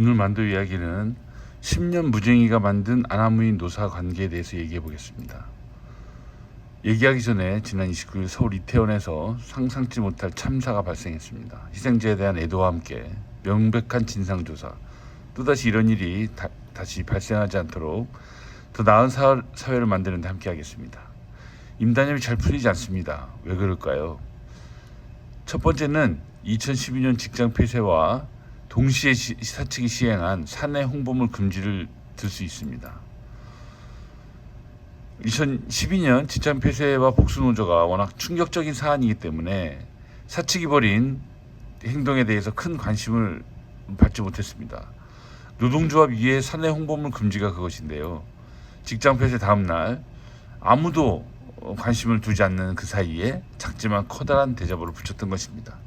오늘 만두 이야기는 10년 무쟁이가 만든 아나무인 노사 관계에 대해서 얘기해 보겠습니다. 얘기하기 전에 지난 29일 서울 이태원에서 상상치 못할 참사가 발생했습니다. 희생자에 대한 애도와 함께 명백한 진상조사, 또다시 이런 일이 다, 다시 발생하지 않도록 더 나은 사, 사회를 만드는 데 함께 하겠습니다. 임단협이 잘 풀리지 않습니다. 왜 그럴까요? 첫 번째는 2012년 직장 폐쇄와 동시에 시, 사측이 시행한 사내 홍보물 금지를 들 수 있습니다. 2012년 직장 폐쇄와 복수 노조가 워낙 충격적인 사안이기 때문에 사측이 벌인 행동에 대해서 큰 관심을 받지 못했습니다. 노동조합 위에 사내 홍보물 금지가 그것인데요. 직장 폐쇄 다음 날 아무도 어, 관심을 두지 않는 그 사이에 작지만 커다란 대자보를 붙였던 것입니다.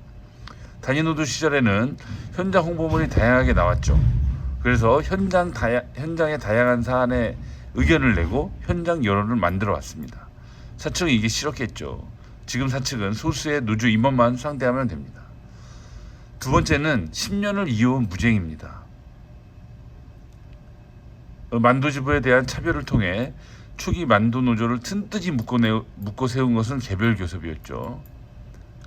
단위노조 시절에는 현장 홍보물이 다양하게 나왔죠. 그래서 현장 다야, 현장의 다양한 사안에 의견을 내고 현장 여론을 만들어 왔습니다. 사측은 이게 싫었겠죠. 지금 사측은 소수의 노조 임원만 상대하면 됩니다. 두 번째는 10년을 이어온 무쟁입니다. 어, 만도지부에 대한 차별을 통해 초기 만도 노조를 튼튼히 묶어, 내, 묶어 세운 것은 개별 교섭이었죠.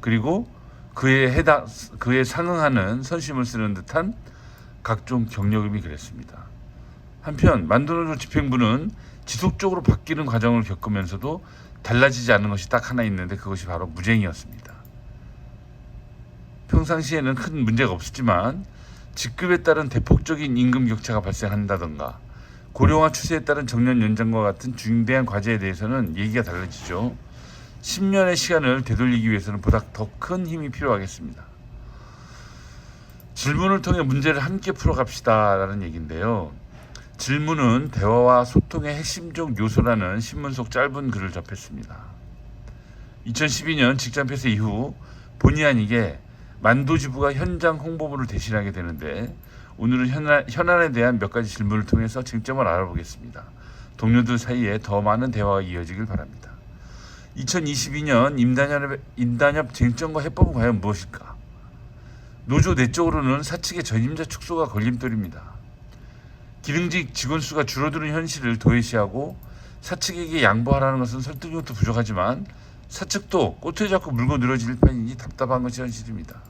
그리고 그에 해당 그에 상응하는 선심을 쓰는 듯한 각종 경력임이 그랬습니다. 한편 만도노조 집행부는 지속적으로 바뀌는 과정을 겪으면서도 달라지지 않는 것이 딱 하나 있는데 그것이 바로 무쟁이였습니다. 평상시에는 큰 문제가 없었지만 직급에 따른 대폭적인 임금 격차가 발생한다던가 고령화 추세에 따른 정년 연장과 같은 중대한 과제에 대해서는 얘기가 달라지죠. 10년의 시간을 되돌리기 위해서는 보다 더 큰 힘이 필요하겠습니다. 질문을 통해 문제를 함께 풀어갑시다 라는 얘기인데요. 질문은 대화와 소통의 핵심적 요소라는 신문 속 짧은 글을 접했습니다. 2012년 직장 폐쇄 이후 본의 아니게 만도지부가 현장 홍보부를 대신하게 되는데 오늘은 현안, 현안에 대한 몇 가지 질문을 통해서 쟁점을 알아보겠습니다. 동료들 사이에 더 많은 대화가 이어지길 바랍니다. 2022년 임단협, 임단협 쟁점과 해법은 과연 무엇일까? 노조 내적으로는 사측의 전임자 축소가 걸림돌입니다. 기능직 직원 수가 줄어드는 현실을 도외시하고 사측에게 양보하라는 것은 설득력도 부족하지만 사측도 꼬투리 잡고 물고 늘어질 판이니 답답한 것이 현실입니다.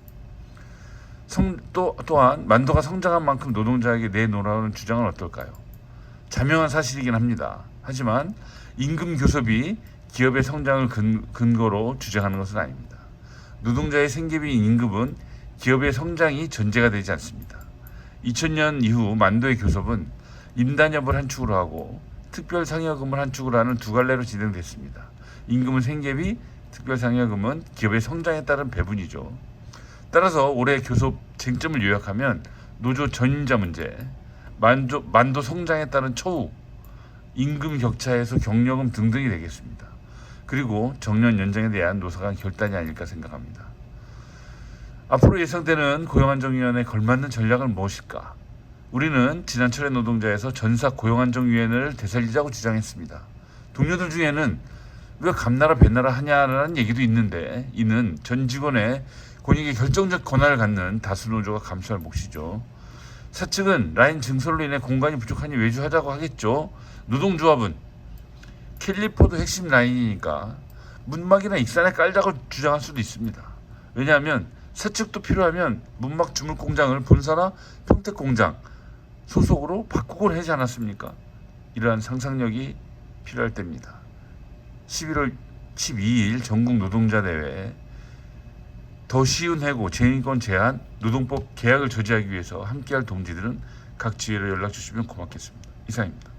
성, 또, 또한 만도가 성장한 만큼 노동자에게 내놓으라는 주장은 어떨까요? 자명한 사실이긴 합니다. 하지만 임금 교섭이 기업의 성장을 근, 근거로 주장하는 것은 아닙니다. 노동자의 생계비인 임금은 기업의 성장이 전제가 되지 않습니다. 2000년 이후 만도의 교섭은 임단협을 한 축으로 하고 특별 상여금을 한 축으로 하는 두 갈래로 진행됐습니다. 임금은 생계비, 특별 상여금은 기업의 성장에 따른 배분이죠. 따라서 올해 교섭 쟁점을 요약하면 노조 전임자 문제, 만도, 만도 성장에 따른 처우, 임금 격차에서 경력금 등등이 되겠습니다. 그리고 정년 연장에 대한 노사 간 결단이 아닐까 생각합니다. 앞으로 예상되는 고용안정위원회 걸맞는 전략은 무엇일까? 우리는 지난철의 노동자에서 전사 고용안정위원회를 되살리자고 주장했습니다. 동료들 중에는 왜 감나라 배나라 하냐라는 얘기도 있는데 이는 전 직원의 권익의 결정적 권한을 갖는 다수 노조가 감수할 몫이죠. 사측은 라인 증설로 인해 공간이 부족하니 외주하자고 하겠죠. 노동조합은 캘리포드 핵심 라인이니까 문막이나 익산에 깔자고 주장할 수도 있습니다. 왜냐하면 사측도 필요하면 문막 주물 공장을 본사나 평택 공장 소속으로 바꾸곤 하지 않았습니까? 이러한 상상력이 필요할 때입니다. 11월 12일 전국 노동자 대회 더 쉬운 해고, 재인권 제한, 노동법 계약을 저지하기 위해서 함께할 동지들은 각 지회로 연락 주시면 고맙겠습니다. 이상입니다.